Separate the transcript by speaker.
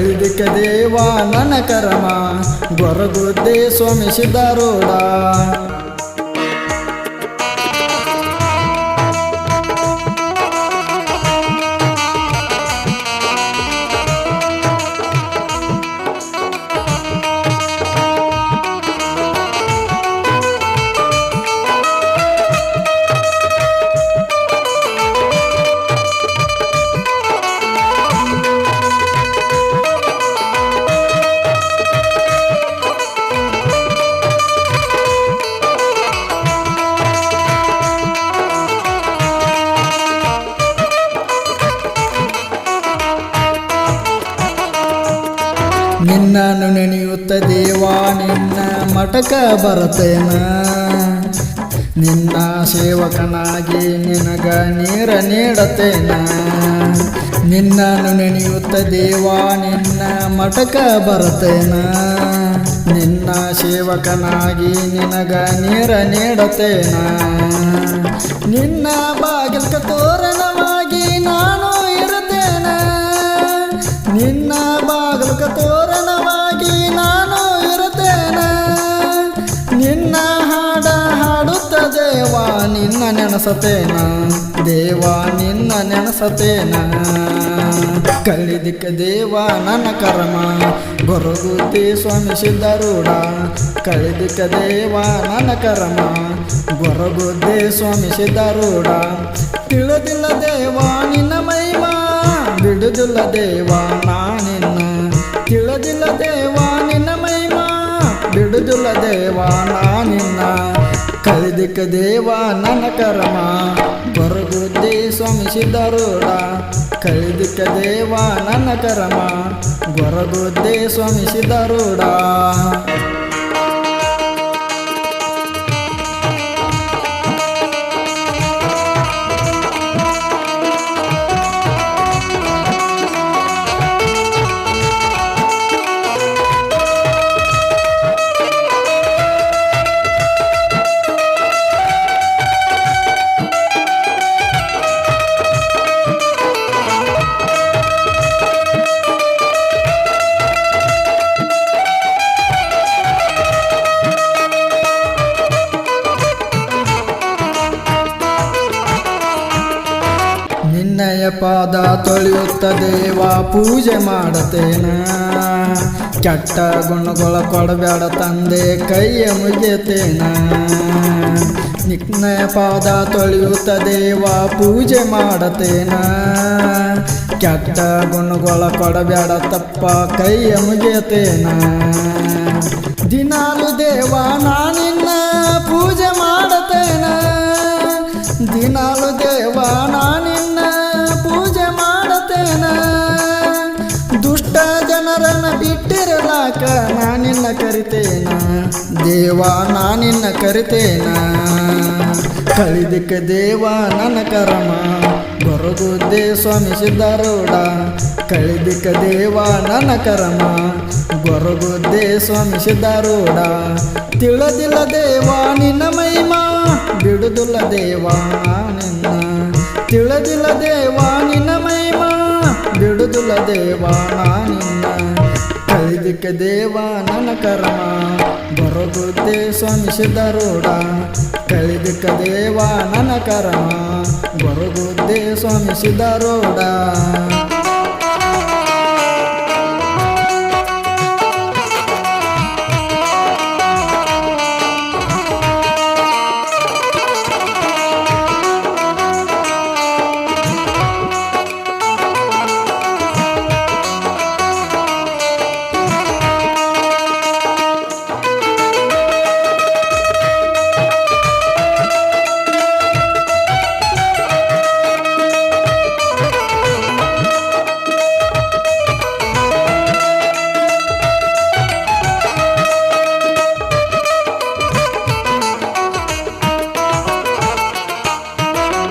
Speaker 1: ಇದಕ್ಕೆ ದೇವ ನನ್ನ ಕರಮ. ಗೊರಗುದ್ದೆ ಸ್ವಾಮಿ ಸಿದ್ಧಾರೂಢ. ನಿನ್ನನ್ನು ನೆನೆಯುತ್ತ ದೇವ, ನಿನ್ನ ಮಠಕ ಬರತೇನ ನಿನ್ನ ಸೇವಕನಾಗಿ ನಿನಗ ನೀರ ನೀಡತೇನ ನಿನ್ನನ್ನು ನೆನೆಯುತ್ತ ದೇವ, ನಿನ್ನ ಮಠಕ ಬರತೇನ ನಿನ್ನ ಸೇವಕನಾಗಿ ನಿನಗ ನೀರ ನೀಡತೇನ ನಿನ್ನ ಬಾಗಿಲ್ಕ ನೆನಸತೇನ? ದೇವ, ನಿನ್ನ ನೆನಸತೇನ? ಕಳಿದಿಕ್ಕ ದೇವ, ನನ್ನ ಕರ್ಮ. ಗುರುಗುತಿ ಸ್ವಾಮಿ ಸಿದ್ಧರೂಢ ಕಳಿದಿಕ್ಕ ದೇವ, ನನ್ನ ಕರ್ಮ. ಗೊರಗುದ್ದಿ ಸ್ವಾಮಿ ಸಿದ್ಧರೂಢ ತಿಳಿದಿಲ್ಲ ದೇವ, ನಿನ್ನ ಮಹಿಮಾ. ಬಿಡುದಿಲ್ಲ ದೇವ, ನಾನಿನ್ನ. ತಿಳಿದಿಲ್ಲ ದೇವ, ನಿನ್ನ ಮಹಿಮಾ. ಬಿಡುದಿಲ್ಲ ದೇವ ಕಳಿದಿಕ್ಕ ದೇವ ನನ್ನ ಕರ್ಮ. ಬರಗುದ್ದಿ ಸ್ವಾಮಿ ಸಿದ್ಧಾರೂಢ ಕೈದಿಕ ದೇವ ನನ್ನ ಕರ್ಮ. ಗೊರಗುದ್ದಿ ಸ್ವಾಮಿ ಸಿದ್ಧಾರೂಢ. ನಿನ್ನಯ ಪಾದ ತೊಳೆಯುತ್ತ ದೇವ, ಪೂಜೆ ಮಾಡತೇನ? ಕೆಟ್ಟ ಗುಣಗಳ ಕೊಡಬೇಡ ತಂದೆ, ಕೈಯ ಮುಗಿಯತೇನ? ನಿಕ್ನೆಯ ಪಾದ ತೊಳೆಯುತ್ತ ದೇವ, ಪೂಜೆ ಮಾಡತೇನ? ಕೆಟ್ಟ ಗುಣಗಳ ಕೊಡಬೇಡ ತಪ್ಪ, ಕೈಯ ಮುಗಿಯತೇನ? ದಿನಾಲು ದೇವ ಬಿಟ್ಟಿರಲಾಕ ನಾನಿನ್ನ ಕರಿತೇನ? ದೇವ ನಾನಿನ್ನ ಕರಿತೇನ? ಕಳಿದಕ್ಕೆ ದೇವ ನನ್ನ ಕರಮ ದೇ ಸ್ವಾಮಿ ಸಿದ್ಧಾರೂಢ. ಕಳಿದಿಕ್ಕ ದೇವ ನನ್ನ ಕರಮ ಗೊರಗುದ್ದೆ ಸ್ವಾಮಿ ಸಿದ್ಧಾರೂಢ. ತಿಳಿದಿಲ್ಲ ದೇವ ನಿನ್ನ ಮಹಿಮಾ, ಬಿಡುದಿಲ್ಲ ದೇವ ನಿನ್ನ. ತಿಳಿದಿಲ್ಲ ದೇವ ನಿನ್ನ ಮಹಿಮಾ, ಬಿಡುದಿಲ್ಲ ದೇವ ನಿನ್ನ. ಕಳಿದಿಕ್ಕ ದೇವ ನನ್ನ ಕರ್ಮ. ಬರಗುದ್ದೆ ಸ್ವಾಮಿ ಸಿದ್ಧಾರೂಢ ಕಳಿದಿಕ್ಕ ದೇವ ನನ್ನ ಕರ್ಮ. ಬರಗುದ್ದೆ ಸ್ವಾಮಿ